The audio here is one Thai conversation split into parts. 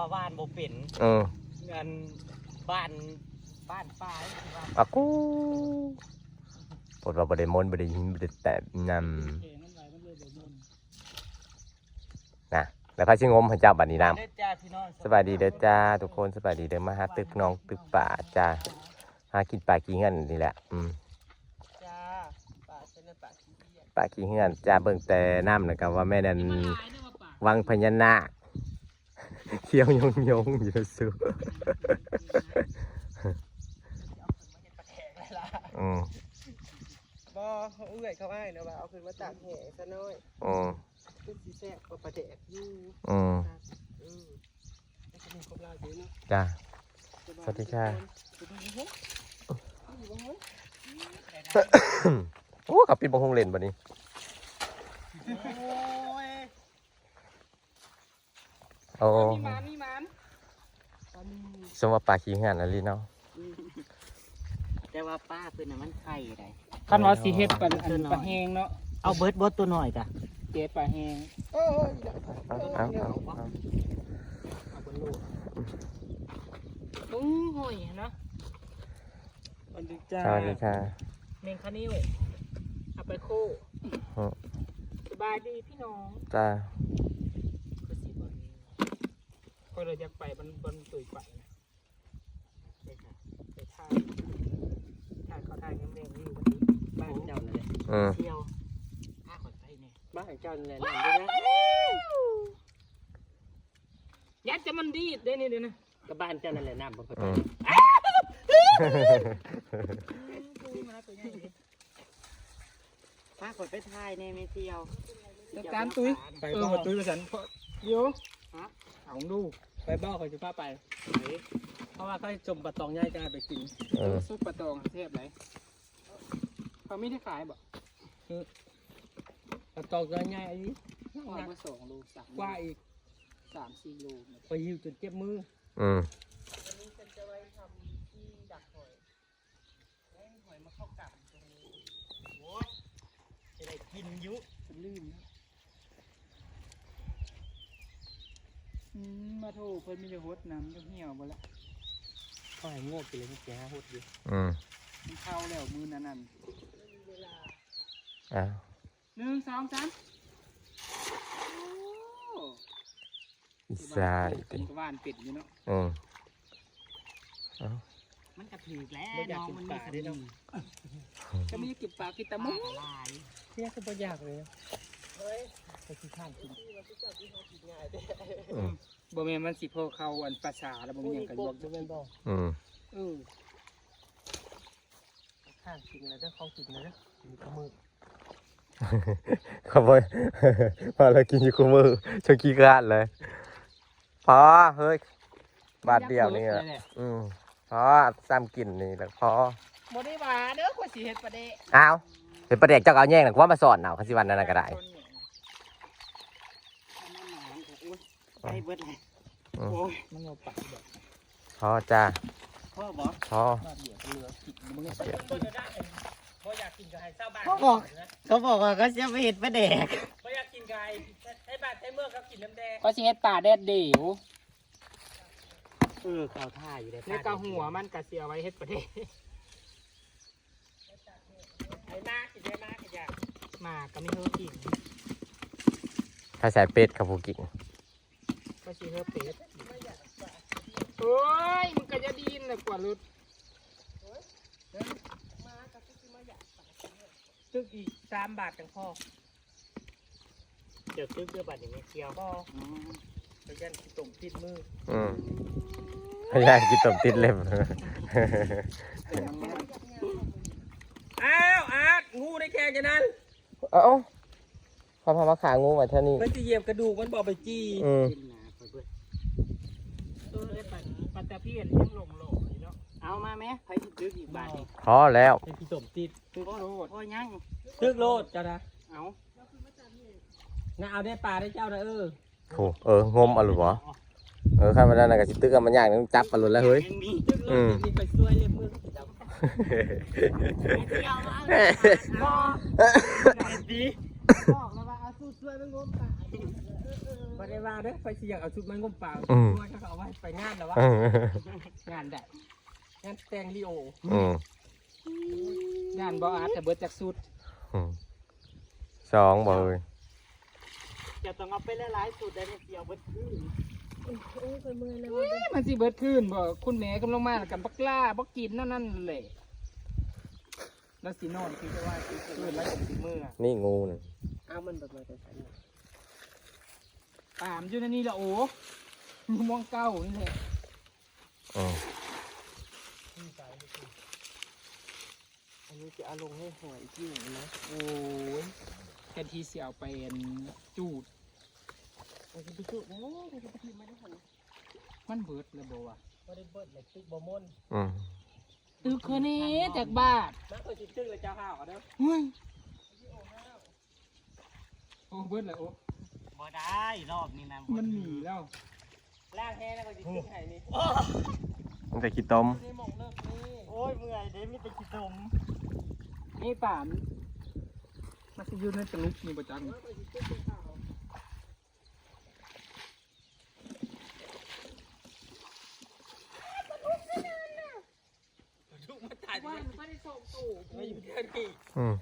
ว่าบ้านบ่เป็นเออเงินบ้านบ้านป้าที่ว่าอากูปวดว่าบ่ได้มนต์บ่ได้หินบ่ได้แตะนำนะแล้วพระชิงมให้เจ้าบัดนี้น้ำเด้อจ้าพี่น้องสบายดีเด้อจ้าทุกคนสบายดีเด้อมาหาตึกน้องตึกป่าจ้าหากินปลากินเงินนี่แหละ อืมจ้าป้าเส้นป้าขี้เกียจปลากินเงินจ้าเบิ่งแต่น้ำนะครับว่าแม่นั่นวังพญานาค เขี้ยวยงยงๆอยู่สูอืมบ่เขาเอื้อยเขาอ้ายนะว่าเอาขึ้นมาตากแห้งซะหน่อยอืมคือสิแซ่บกว่าปลาแดกอยู่อืมอือแล้วก็มีครบลาอยู่เนาะจ้า สวัสดีค่ะโอ้ขับปิดบังคงเล่นบัดนี้ โอ้ย โอ้มีหมันมีหมันสมว่าปลาขี้เงินอะไรเนาะแต่ว่าป้าเพิ่นน่ะมันไข่ได้คันว่าสิเฮ็ดปลาอันปลาแห้งเนาะเอาเบิดบดตัวหน่อยจ้ะเจ๊ปลาแห้งเอาเอาเอาเอาเอาบนลูกโอ้โหยเนาะวันดีจ้าสวัสดีค่ะ เมงคานิวเอาไปคู่อืม สบายดีพี่น้อง จ้าคือสิบ่ ก็เลยอยากไปบนบนตุยไปนะไปค่ะไปท่ายท่ายเขาท่ายยังเร่งอยู่วันนี้บ้านเจ้านั่นแหละอืมเที่ยวข้าขอไปเนี่ยบ้านเจ้านั่นแหละนั่นด้วยนะยัดจะมันดีดได้นี่เดี๋ยวนะก็บ้านเจ้านั่นแหละน้ำบ่ค่อยอืไปมป้าขอยไปถ่ายในเมเที่ยวจัดการตุ้ยเออมาตุ้ยมาสันเพราะเดี๋ยวเอาดู ไปบ้าเขาจะพาไปเพราะว่าเขาจมปลาตองย่ายจะไปกินเออซุปปลาตองเทพไหนเขาไม่ได้ขายบ่คือปลาตองย่ายๆอันนี้วางมาสองโลสามกว่าอีกสามสี่โลไปหิวจนเจ็บมืออืมจะได้กินอยุจะลืมนะ มมาโทษเพิ่นมีแต่หดน้ำจะเหี่ยวบ่ละข้อยงวกไปเลยนี่แกหดอยู่อืมมันเข้าแล้วมือนั่นนั่นอะหนึ่งสองสามโอ้อีสายเป็ตินกระวานเป็ดอยู่เนาะอืมมันกระถือแล้วบ่อยากน้องกินมันปมีลาสได้มีเนาะก็มีเก็บปลากินแตะปมุลากลายเที่ยคือบ่อยากเลยไป กินข้าวกินอืมบ่แม่นมันสิพอเข้าอันภาษาแล้วบ่มีหยังกันบอกจะเป็นบ่อืมเออข้างกินแล้วเด้อเขากินแล้วเด้อมีกระมือขโมย พอเรากินอยู่คู่มือชกกี้กาดเลย พอเฮ้ย บาทเดียวนี่อะอืมพอซ้ำกินนี่แหล้วพอบ่ได้ว่าเด้อข่อยสิเฮ็ดประเดะอ้าวเป็นประเด็กเจ้าก็เอาแย่งหนักว่ามาสอนเอาคันสิวันนั้นนะก็ได้ ไปเบิดเลยอืม โอ้ยมันเอาปากแบบพอจ้าพ่อบอกพอมาเดี๋ยวเหลือกินมึงก็ใส่บ่ได้บ่อยากกินก็ให้ชาวบ้านเขาบอกเขาบอกว่าเขาจะไปเห็ดปลาแดกบ่อยากกินไก่ให้บ้านให้เมืองเขากินน้ำแดงก็สิเฮ็ดป่าแดดเดียวเออเขาท่าอยู่ได้ในกะหัวมันกะสิเอาไว้เฮ็ดประเดะไอ้มากินได้มากินอยากมาก็ไม่เฮากิน ถ้าใส่เป็ดครับผู้กิ่ง ก็สิเฮาเป็ดโอ้ยมันก็จะดีนเลยกว่ารุดตึกอีกสามบาทจังพ่อเดี๋ยวซื้อเพื่อบัตรอย่างนี้เที่ยวพ่อไปยันสิตมติดมืออืมพยายามกินต้มติดเล็บ อ้าวอาร์ตงูในแค่จะนั้นเอ้าพอพามาขางูมาเท่านี้มันจะเหยียบกระดูกมันบอกไปจี้อืม ขึ้นมาไปเบิด เออไอ้ปันปัตตะเพียนยังหลงหลงอยู่เนาะ เอามา ไหมใครจะซื้ออีกบาทนี่พอแล้ว เป็นพี่สมติดตึกโลดพ่อยังตึกโลดจ้านะเอาน่าเอาได้ปลาได้เจ้านะเออโถเอองมเอาหรือวะเออข้ามาได้นะกับสิตึกกันมันยากนึงจับปลาหลุดแล้วเฮ้ยยังมีตึกโลอืดมนี่ไปช่วยเลยมือจับเที่ยวมาพ่อดีบอกแล้วว่าเอาสู้ช่วยมันงมปลาบ่ได้ว่าเด้อไปสิอยากเอาชุดมันงมเปล่าอืมด้วยเขาก็เอาไว้ไปงานแล้ววะเอองานได้ งานแต่งลีโออืมงานบ่อาร์ตแต่เบิดจากสุดอืมสองบ่เอ้ยจะต้องเอาไปหลายๆสูตรได้เดียวเบิดคืนโอ้ยไปเมื่อยแล้วเอ้ยมันสิเบิดคืนบ่คุณแม่กำลังมาแล้วกันบักล่าบักกินนั่นนั่นแหละแล้วสินอนคือจะว่าคือคืนแล้วจะสิมื้อนี่งูน่ะเอามันแบบมาแต่ฉันน่ะตามอยู่ในนี่ละโอ้อยู่มองเก้านี่แหละอืมอันนี้ จะเอาลงให้หอยจิ้วนะโอ้ยแทนที่สิเอาไปอันจูดมันจะไปจุดโอ้ยมันจะไปทิมไม่ได้หันมันเบิดเลยบ่วะบ่ได้เบิดเลยตึกบ่ม่นอืมตึกคืนนี้จากบ้านมาเคยสิตึกเลยเจ้าข้าวเอาเด้อเฮ้ยโอ้เบิดเลยโอ้บ่ได้รอบนี้นะมันหนีแล้วล่างแห้งแล้วก็สิตึกให้นี่มันจะขี้ต้มนี่หมองเลิกนี่โอ้ยเมื่อยเด้มีแต่ขี้ตม นี่ป่ามมันจะอยู่ในตะลุกนี่ประจังมาเคยสิตึกเจ้าข้าวลูกมาถ่ายว่าว่ามันไม่ได้ส่งตู่มาอยู่เดือนนี้อืม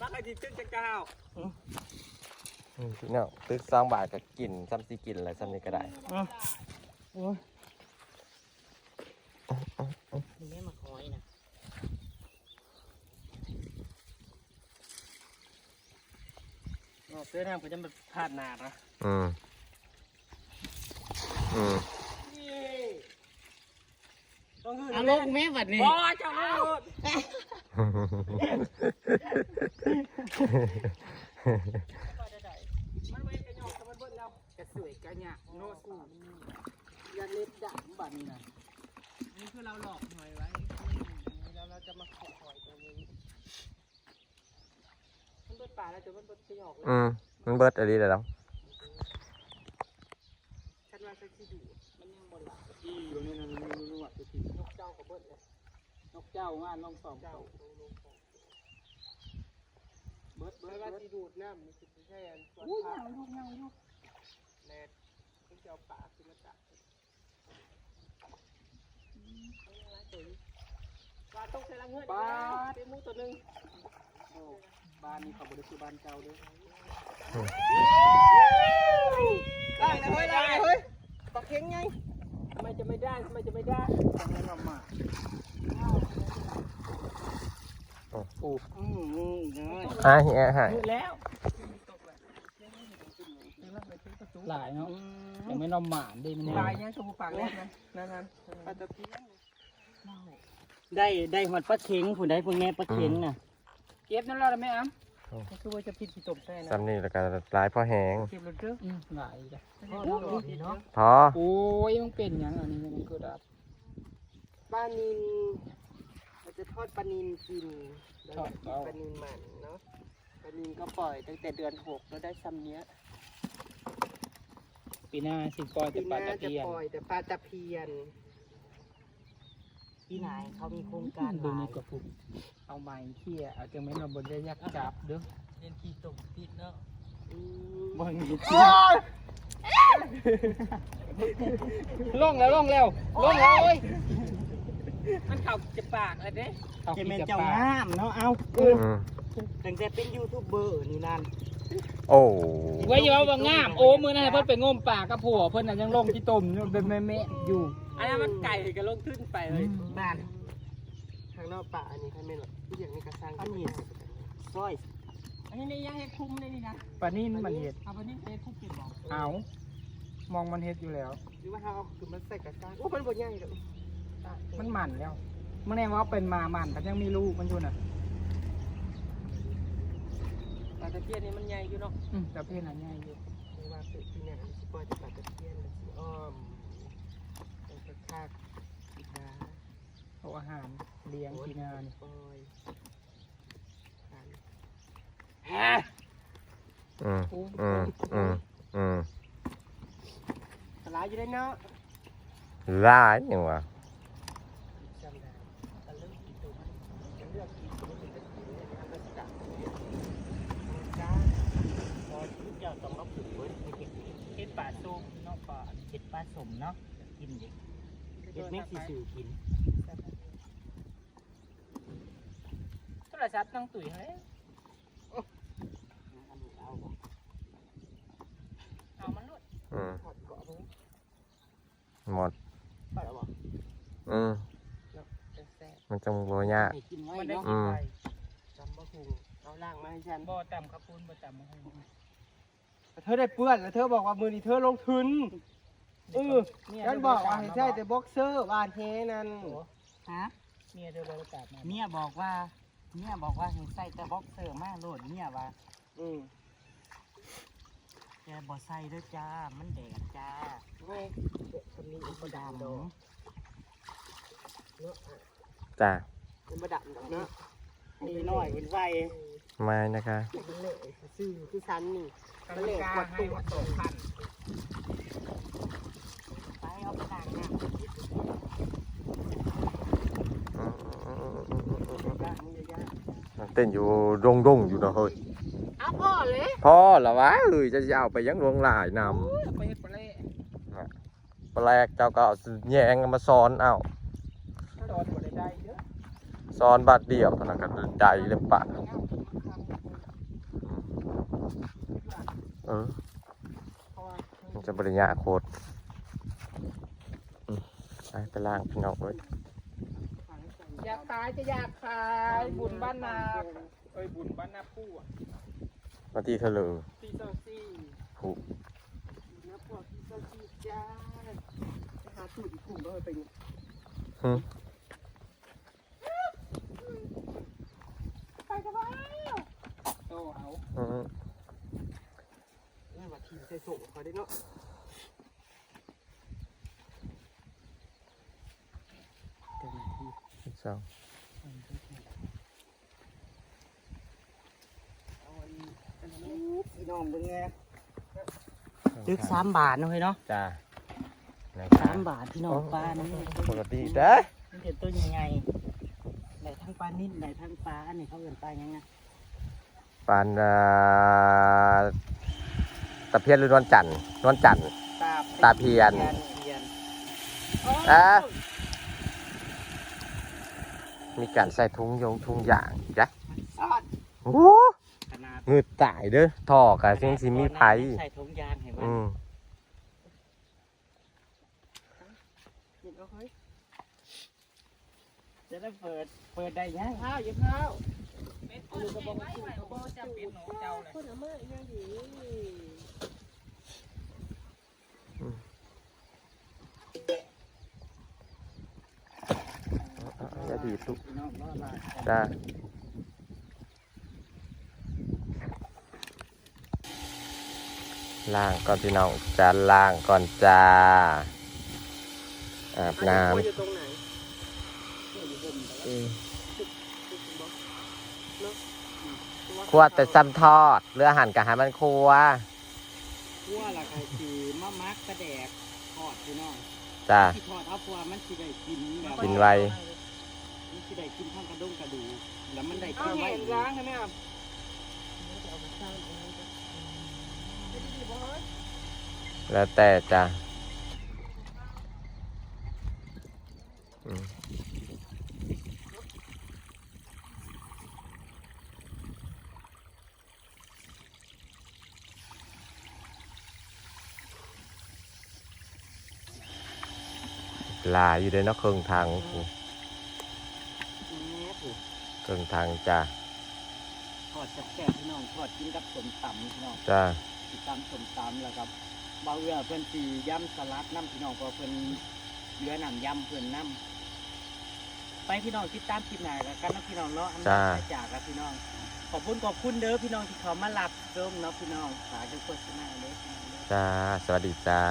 มาเคยสิตึกเจ้าข้าวอืมพี่น้องตึกสองบาทก็กินซ้ำสิกินอะไรซ้ำนี่ก็ได้นี่แม่มาคอยนะออก เสื้อน้ำก็จะมาพาดหนานะอืมอืมต้องหื้อเอาลงแม่บัดนี้บ่เจ้าลูกมันไม่กระยอกแต่มันเบิดแล้วกระสวยกระหยะโนสูอย่าเล็ดดังบัดนี้นะนี่คือเราหลอกหน่อยไว้แล้วเราจะมาขอหอยตัวนี้มัน เบิดป่าแล้วจะมันเบิดขยอกเลยอืมมันเบิดอะไรแล้ว ฉันว่าสักทีดีมันยังบ่หลับที่ตรงนี้นั่นนวดตัวทีนกเจ้ากับเบิดเลยนกเจ้างานน้องสองเจ้าเจ้าลงลงของเบิดเบิเบิดดว่าเบิดที่ดูดน้ำมันคือไม่ใช่อันส่วนอุ้ยภายัพงลูกยังลูกแนทมันจะเอาป่าขึ้นมาจับปลาต้องใส่ละเงินเป็นมูตัวหนึ่งโอ้ บ้านนี้เขาบริสุทธิ์บ้านเจ้าเด้วยได้นะเฮ้ยได้เฮ้ยปลาเค็งไงทำไมจะไม่ได้ทำไมจะไม่ได้ทำให้เรามาโอ้อืมอืมน้อยอะเฮียหายมืดแล้วหลายเนาะยังไม่นอมหมานได้มันลายเนี้ยชมพูปากแรกนะนั่นนั่นปลาตะเพียนได้ได้หอดปลาเข็งผู้ใดผู้แม่ปลาเข็งน่ะ เก็บนั่นเราไหมอ้ำนี่คือว่าจะพิษที่ตบใช่นะซ้ำนี่แล้วก็หลายพอแหงเก็บรถเด้ออืมหลายจ้ะพ่อดูดีเนาะพอโอ้ยมันเป็นหยังอันนี้มันเกิดอะไรปลานินเราจะทอดปลานินกินแล้วก็กินปลานินหมันเนาะปลานินก็ปล่อยตั้งแต่เดือนหกแล้วได้ซ้ำเนี้ยปีหน้าสิปล่อยแต่ปีหปลาน้าตะจะเพียนปล่อยแต่ปลาตะเพียน พี่นายเขามีโครงการหดูลานี่ยก็ปุ๊บเอาไม้เขี่ยเอาจังไม่นอนบนได้ยักจับเด้อเรียนขี้ตมติดเนาะอืมบ่มีล่องแล้วล่องแล้วล่องแล้วเอ้ยมันเข่าจะปากเลยเด้เอาจะขี้เป็นจะเจ้าปลางามเนาะเอาอืมตั้งแต่เป็นยูทูบเบอร์นี่นั่นโอ้ไว้อย่าว่าว่างามโอ้มื้อนั้นเพิ่นไปงมป่ากับผัวเพิ่นน่ะยังลงที่ต้มอยู่เป็นแม่ๆอยู่ อันนั้นมันไก่ก็ลงขึ้นไปเลยบ้านทางนอกป่าอันนี้ใครไม่หรอกผู้อย่างนี้ก็สร้างอันนี้ซอยอันนี้ยังเห็ดคุ้มเลยนี่นะปลานิ่นมันเห็ดเอาปลานิ่เห็ดคุ้มกินบอกเอามองมันเห็ดอยู่แล้วหรือว่าเอาคือมันใส่กระซ่างโอ้มันบดใหญ่เลยมันหมันแล้วมันแน่ว่าเป็นมาหมันแต่ยังมีลูกมันอยู่น่ะปลาตะเพียนนี่มันใหญ่อยู่เนาะอืมแต่เพศน่ะใหญ่อยู่ไม่ว่าเป็นที่ไหนสิปล่อยแต่ปลาตะเพียนมันสิอ้อมเป็นกระชากอีกนะ เอาอา หารเลี้ยงที่นานี่ปล่อยอืมอืมอืมอืมสลายอยู่ได้เนาะหลายอย่างวะจำได้ตะลึงกินตัวมันเลือกกินตัวมันเป็นกินเนี่ยนะมันจะจับจ้าพอทุกอย่างต้องรับผิดเว้ยป่าส้มเนาะป่าเห็ดปลาสมเนาะกินเด็กเห็ดแม่งสิสู่กิน โท รศัพท์น้องตุ๋ยเฮ้ยอันนี้เอาบ่เอามันลุดอืมถอดเกาะมึงหมดถอดเอาบ่อืมจะแซ่บมันจังบ่ยากให้กินไว้มันได้เนาะกินไปจำบ่หุงเอาล่างมาให้ฉันบ่ต่ำข้าวปุ้นบ่ต่ำมาให้เธอได้เปื้อนแล้วเธอบอกว่ามือนี้เธอลงทุนเออเนี่ยฉันบอกว่าให้ใช่แต่บ็อกเซอร์บานเทนั่นฮะเมียเธอบ่ได้จับมาเมียบอกว่า เมียบอกว่าให้ใส่แต่บ็อกเซอร์มาโลดเมียว่าอืมแกบ่ใส่เด้อจ้า มันแดดจ้าไม่เด็กคนนี้อุปบ่ดามดำดอกเนาะเนาะจ้าอุปดามดอกเนาะนี่น้อยเป็นไฟไม่นะคะมันเละซื่อคือฉันนี่กระเลกาให้ว่าสองพันไปเอาไปล้างน้อืมอืมอืมอืมอืมอืมยากมึงจะยาก มันเต้นอยู่ดงดงๆอยู่เนาะเฮ้ยเอาพ่อเลยพ่อเหรอวะเอ้ยจะสิเอาไปยังลวงหลายนไปเฮ็ดปลาเล่ำแปลกเจ้าก็เอาแยงมาซ้อนเอาตอนบ่ได้ได้เด้อซ้อนบาดเดียวเท่านั้นก็ได้เลยปะเออเพราะว่ามันจะบริญญากโคตรอืมไปไปล่างพี่น้องเอ้ย อยากตายจะอยากขายบุญบ้านนาเอ้ยบุญบ้านนาผู้อะมาที่เธอเลยปีสองสี่ผูกนะพวกปีสองสี่จ้าไปหาสูตรอีกกลุ่มแล้วไปนี่หึไปกันแล้วโตเอาอืมนี่ว่าทีมใส่ส่งเขาได้เนาะสอง เอาอันนี้อันนี้ำพี่น้ องเบิ่งแน่ตึกสามบาทเนาะเฮ้ยเนาะจ้านะคสารับมบาทพี่น้องปลานี่ปกติเด้อมันเป็นตัวยังไงได้ทั้งปลานิ่นได้ทั้งปลาอันนี้เขาเอิ้นปลายังไงปานอ่าตะเพียนหรือนวลจันทร์นวลจันทร์ตาตาเพียนตาเพียนอะมีการใส่ถุงยงถุงยางจ้ะซอดโอ้ข นาดงืดตายเด้อท่อกับเส้นสิมีไผใส่ถุงยางให้มันอืมหยิบเอาเฮ้ยจะได้เปิดเปิดได้ยังข้าวหยิบข้าวเป็ดคนก็บอกว่าไว้บ่จำเป็นหนูเจ้าเลยคนเอามาอีกอย่างดีอย่าดีทุกพี่น้องรอด ละจ้าล่างก่อนพี่น้องจะล่างก่อนจ้าอาบน้อัอยู่ตรงไหนำอืมเนาะครัวแต่ซ้ำทอดเรือหั่นกับหามันครัวคั่วและก็สีมะมักกระแดกทอดพี่น้องจ้าที่ทอดเอาเพราะว่ามันสิได้กินแบบกินไวมันสิได้กินทั้งกระดงกระดูกแล้วมันได้เอากินไวเห็นล้างใช่ไหมครับ แล้วแต่จ้าอืมหลายอยู่เลยเนาะเครื่องทางโอ้โหเครื่องทางจ้าทอดแซ่บๆพี่น้องทอดกินกับสมตำพี่น้องจ้า สิตำสมตำแล้วครับบางเรือเพิ่นสีย่ำสลัดน้ำพี่น้องเพราะเพิ่นเหลือน้ำย่ำเพิ่นน้ำไปพี่น้องติดตามคลิปหน้าแล้วกันนะพี่น้องเนาะอันนี้ไปจากครับพี่น้องขอบคุณขอบคุณเด้อพี่น้องที่เขามารับชมเนาะพี่น้องฝากด้วยโฆษณาเลยพี่น้องเด้อจ้าสวัสดีจ้า